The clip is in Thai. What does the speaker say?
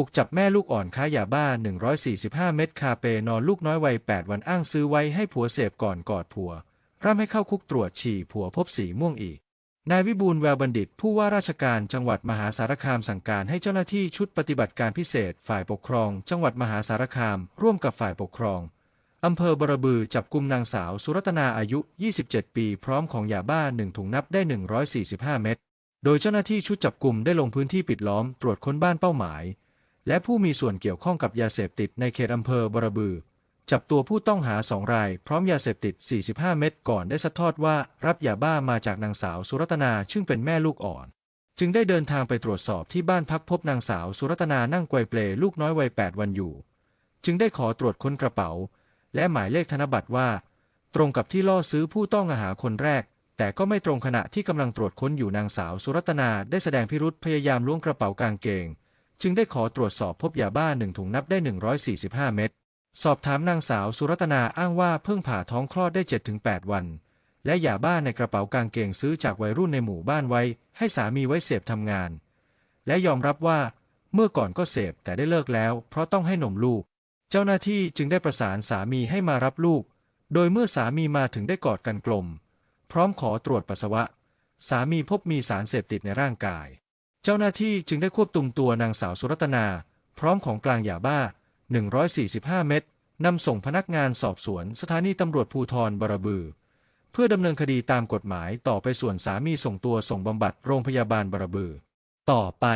บุกจับแม่ลูกอ่อนค้ายาบ้า 145 เม็ดคาเปนอนลูกน้อยวัย 8 วันอ้างซื้อไว้ให้ผัวเสพก่อนกอดผัว ร่ำให้เข้าคุกตรวจฉี่ผัวพบสีม่วงอีก นายวิบูลแววบัณฑิต ผู้ว่าราชการจังหวัดมหาสารคามสั่งการให้เจ้าหน้าที่ชุดปฏิบัติการพิเศษ ฝ่ายปกครอง จังหวัดมหาสารคาม ร่วมกับฝ่ายปกครองอำเภอบรบือจับกลุ่มนางสาวสุรัตนาอายุ 27 ปี พร้อมของยาบ้าหนึ่งถุงนับได้ 145 เม็ด โดยเจ้าหน้าที่ชุดจับกลุ่มได้ลงพื้นที่ปิดล้อมตรวจค้นบ้านเป้าหมาย และผู้มีส่วนเกี่ยวข้องกับยาเสพติดในเขตอำเภอบรบือ จับตัวผู้ต้องหาสองราย พร้อมยาเสพติด 45 เม็ดก่อนได้สัดทอดว่ารับยาบ้ามาจากนางสาวสุรัตนาซึ่งเป็นแม่ลูกอ่อน จึงได้เดินทางไปตรวจสอบที่บ้านพักพบนางสาวสุรัตนานั่งไกวเปลลูกน้อยวัย 8 วันอยู่ จึงได้ขอตรวจค้นกระเป๋า และหมายเลขธนบัตรว่า ตรงกับที่ล่อซื้อผู้ต้องหาคนแรกแต่ก็ไม่ตรงขณะที่กำลังตรวจค้นอยู่นางสาวสุรัตนาได้แสดงพิรุษพยายามล้วงกระเป๋ากางเกง จึงได้ขอตรวจสอบพบยาบ้าหนึ่งถุงนับได้ 145 เม็ด สอบถามนางสาวสุรัตนาอ้างว่าเพิ่งผ่าท้องคลอดได้ 7-8 วัน และยาบ้าในกระเป๋ากางเกงซื้อจากวัยรุ่นในหมู่บ้านไว้ ให้สามีไว้เสพทำงาน และยอมรับว่าเมื่อก่อนก็เสพแต่ได้เลิกแล้ว เพราะต้องให้นมลูก เจ้าหน้าที่จึงได้ประสานสามีให้มารับลูก โดยเมื่อสามีมาถึงได้กอดกันกลม พร้อมขอตรวจปัสสาวะ สามีพบมีสารเสพติดในร่างกาย เจ้าหน้าที่จึงได้ควบตุมตัวนางสาวสุรัตนา พร้อมของกลางยาบ้า 145 เม็ดนำส่งพนักงานสอบสวนสถานีตำรวจภูธรบรบือ เพื่อดำเนินคดีตามกฎหมายต่อไปส่วนสามีส่งตัวส่งบำบัดโรงพยาบาลบรบือ ต่อไป